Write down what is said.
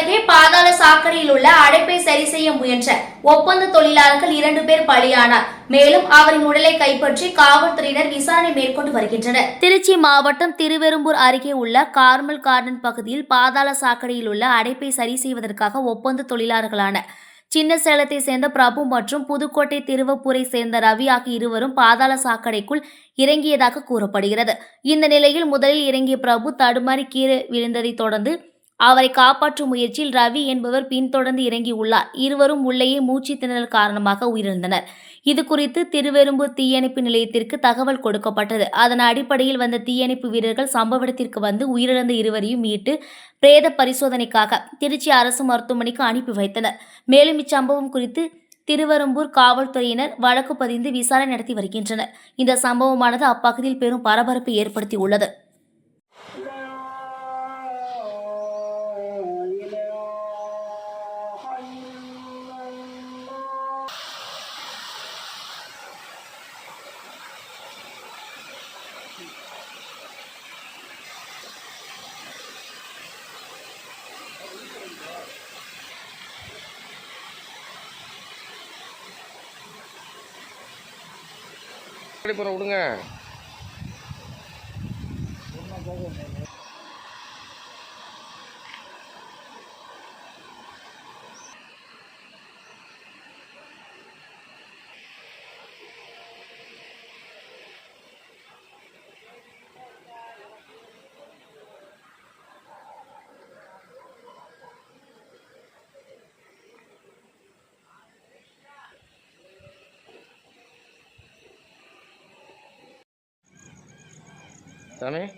அருகே பாதாள சாக்கடையில் உள்ள அடைப்பை சரி செய்ய முயன்ற ஒப்பந்த தொழிலாளர்கள் இரண்டு பேர் பலியானார். மேலும் அவரின் உடலை கைப்பற்றி காவல்துறையினர் விசாரணை மேற்கொண்டு வருகின்றனர். திருச்சி மாவட்டம் திருவெரும்பூர் அருகே உள்ள கார்மல் கார்டன் பகுதியில் பாதாள சாக்கடையில் உள்ள அடைப்பை சரி செய்வதற்காக ஒப்பந்த தொழிலாளர்களான சின்ன சேலத்தை சேர்ந்த பிரபு மற்றும் புதுக்கோட்டை திருவப்பூரை சேர்ந்த ரவி ஆகிய இருவரும் பாதாள சாக்கடைக்குள் இறங்கியதாக கூறப்படுகிறது. இந்த நிலையில் முதலில் இறங்கிய பிரபு தடுமாறி கீழே விழுந்ததைத் தொடர்ந்து அவரை காப்பாற்றும் முயற்சியில் ரவி என்பவர் பின்தொடர்ந்து இறங்கியுள்ளார். இருவரும் உள்ளேயே மூச்சு திணறல் காரணமாக உயிரிழந்தனர். இது குறித்து திருவெரும்பூர் தீயணைப்பு நிலையத்திற்கு தகவல் கொடுக்கப்பட்டது. அதன் அடிப்படையில் வந்த தீயணைப்பு வீரர்கள் சம்பவ இடத்திற்கு வந்து உயிரிழந்த இருவரையும் மீட்டு பிரேத பரிசோதனைக்காக திருச்சி அரசு மருத்துவமனைக்கு அனுப்பி வைத்தனர். மேலும் இச்சம்பவம் குறித்து திருவெரும்பூர் காவல்துறையினர் வழக்கு பதிந்து விசாரணை நடத்தி வருகின்றனர். இந்த சம்பவமானது அப்பகுதியில் பெரும் பரபரப்பை ஏற்படுத்தியுள்ளது. விடுங்க. Dame.